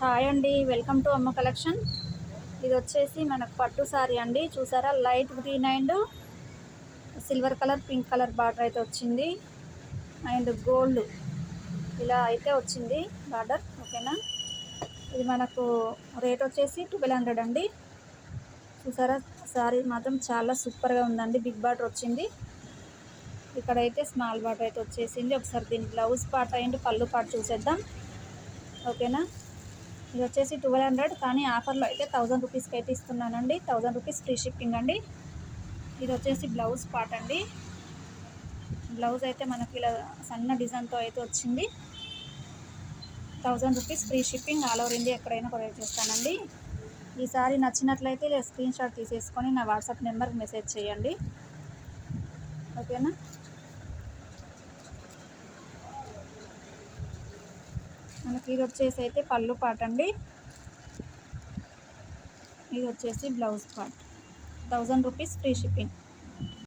Hi అండి welcome to అమ్మ collection. ఇది వచ్చేసి మనకు పట్టు సారీ అండి. చూసారా? Light green and silver colour pink colour border అయితే వచ్చింది. అండ్ గోల్డ్ ఇలా అయితే వచ్చింది బార్డర్ ఓకేనా? ఇది మనకు రేట్ వచ్చేసి ట్వెల్వ్ హండ్రెడ్ అండి. చూసారా? సారీ మాత్రం చాలా సూపర్గా ఉందండి. బిగ్ బార్డర్ వచ్చింది. ఇక్కడైతే స్మాల్ బార్డర్ అయితే వచ్చేసింది. ఒకసారి దీని బ్లౌజ్ పార్ట్ అండ్ పళ్ళు పార్ట్ చూసేద్దాం. ఓకేనా? ఇది వచ్చేసి ట్వెల్వ్ హండ్రెడ్ కానీ ఆఫర్లో అయితే థౌజండ్ రూపీస్కి అయితే ఇస్తున్నానండి. థౌజండ్ రూపీస్ ఫ్రీ షిప్పింగ్ అండి. ఇది వచ్చేసి బ్లౌజ్ పార్ట్ అండి. బ్లౌజ్ అయితే మనకి ఇలా సన్న డిజైన్తో అయితే వచ్చింది. Thousand rupees free shipping all over India ఎక్కడైనా కొరియర్ చేస్తానండి. ఈసారి నచ్చినట్లయితే స్క్రీన్ షాట్ తీసేసుకొని నా వాట్సాప్ నెంబర్కి మెసేజ్ చేయండి. ఓకేనా మనకి ఇది వచ్చేసి అయితే పళ్ళు పాట అండి. ఇది వచ్చేసి blouse part. Thousand rupees free shipping.